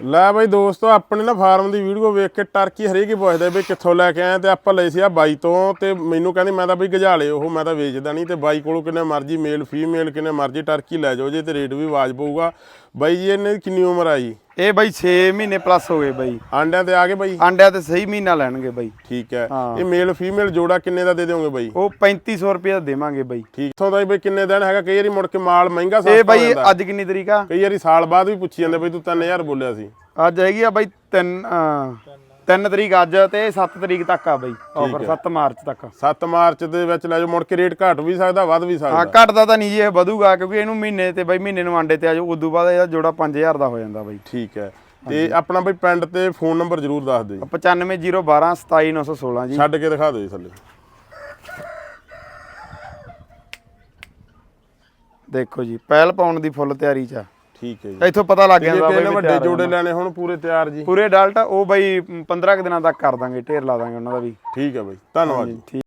ਲੈ ਬਾਈ ਦੋਸਤੋ, ਆਪਣੇ ਨਾ ਫਾਰਮ ਦੀ ਵੀਡੀਓ ਵੇਖ ਕੇ ਟਰਕੀ ਹਰੇਕ ਹੀ ਪੁੱਛਦਾ ਵੀ ਕਿੱਥੋਂ ਲੈ ਕੇ ਆਏ ਤੇ ਆਪਾਂ ਲਈ ਸੀ ਆ ਬਾਈ ਤੋਂ ਤੇ ਮੈਨੂੰ ਕਹਿੰਦੀ ਮੈਂ ਤਾਂ ਬਈ ਗਜਾਲੇ ਉਹ, ਮੈਂ ਤਾਂ ਵੇਚਦਾ ਨਹੀਂ ਤੇ ਬਾਈ ਕੋਲੋਂ ਕਿੰਨੇ ਮਰਜ਼ੀ ਮੇਲ ਫੀਮੇਲ ਕਿੰਨੇ ਮਰਜ਼ੀ ਟਰਕੀ ਲੈ ਜਾਓ ਜੇ ਤੇ ਰੇਟ ਵੀ ਵਾਜ ਪਊਗਾ। ਬਾਈ ਜੀ ਇਹਨੇ ਕਿੰਨੀ ਉਮਰ ਆ ਜੀ? ਇਹ ਬਾਈ 6 ਮਹੀਨੇ ਪਲੱਸ ਹੋ ਗਏ ਬਾਈ। ਆਂਡਿਆਂ ਤੇ ਆ ਗਏ ਬਾਈ? ਆਂਡਿਆਂ ਤੇ ਸਹੀ ਮਹੀਨਾ ਲੈਣਗੇ ਬਾਈ। ਠੀਕ ਹੈ। ਇਹ ਮੇਲ ਫੀਮੇਲ ਜੋੜਾ ਕਿੰਨੇ ਦਾ ਦੇ ਦਿਓਗੇ ਬਾਈ? ਉਹ 3500 ਰੁਪਏ ਦਾ ਦੇਵਾਂਗੇ ਬਾਈ। ਠੀਕ। ਇਥੋਂ ਦਾ ਬਈ ਕਿੰਨੇ ਦਿਨ ਹੈਗਾ? ਕਈ ਵਾਰੀ ਮੁੜ ਕੇ ਮਾਲ ਮਹਿੰਗਾ ਸਸਤਾ ਇਹ ਬਾਈ ਅੱਜ ਕਿੰਨੀ ਤਰੀਕ ਆ? ਕਈ ਵਾਰੀ ਸਾਲ ਬਾਅਦ ਵੀ ਪੁੱਛੀ ਜਾਂਦੇ ਬਈ ਤੂੰ 3000 ਬੋਲਿਆ ਸੀ। ਅੱਜ ਹੈਗੀ ਆ ਬਾਈ 3 3 ਤਰੀਕ ਅੱਜ ਤੇ 7 ਤਰੀਕ ਤੱਕ ਆ ਬਾਈ ਆਫਰ 7 ਮਾਰਚ ਤੱਕ। 7 ਮਾਰਚ ਦੇ ਵਿੱਚ ਲੈ ਜਾਓ ਮੁੜ ਕੇ ਰੇਟ ਘਟ ਵੀ ਸਕਦਾ ਵੱਧ ਵੀ ਹਾਂ ਸਕਦਾ ਘਟਦਾ ਤਾਂ ਨਹੀਂ ਜੀ ਇਹ ਵਧੂਗਾ ਕਿਉਂਕਿ ਇਹਨੂੰ ਮਹੀਨੇ ਤੇ ਬਾਈ ਮਹੀਨੇ ਨੂੰ ਆਂਡੇ ਤੇ ਆ ਜਾਓ ਉਦੋਂ ਬਾਅਦ ਇਹਦਾ ਜੋੜਾ 5000 ਦਾ ਹੋ ਜਾਂਦਾ ਬਾਈ। ਠੀਕ ਹੈ। ਤੇ ਆਪਣਾ ਬਈ ਪਿੰਡ ਤੇ ਫੋਨ ਨੰਬਰ ਜ਼ਰੂਰ ਦੱਸ ਦਿਓ ਜੀ। 95012 27916 ਜੀ। ਛੱਡ ਕੇ ਦਿਖਾ ਦਿਓ ਜੀ ਥੱਲੇ। ਦੇਖੋ ਜੀ ਪਹਿਲ ਪਾਉਣ ਦੀ ਫੁੱਲ ਤਿਆਰੀ ਚ ਆ। ਠੀਕ ਹੈ ਜੀ। ਇੱਥੋਂ ਪਤਾ ਲੱਗ ਜਾਂਦਾ ਨੇ ਬਾਈ ਵੱਡੇ ਜੋੜੇ ਲੈਣੇ ਹੁਣ ਪੂਰੇ ਤਿਆਰ ਜੀ। ਪੂਰੇ ਡਾਲਟਾ ਉਹ ਬਾਈ 15 ਕੁ ਦਿਨਾਂ ਤੱਕ ਕਰ ਦਾਂਗੇ ਢੇਰ ਲਾ ਦਾਂਗੇ ਉਹਨਾਂ ਦਾ ਵੀ। ਠੀਕ ਹੈ ਬਈ ਧੰਨਵਾਦ ਜੀ।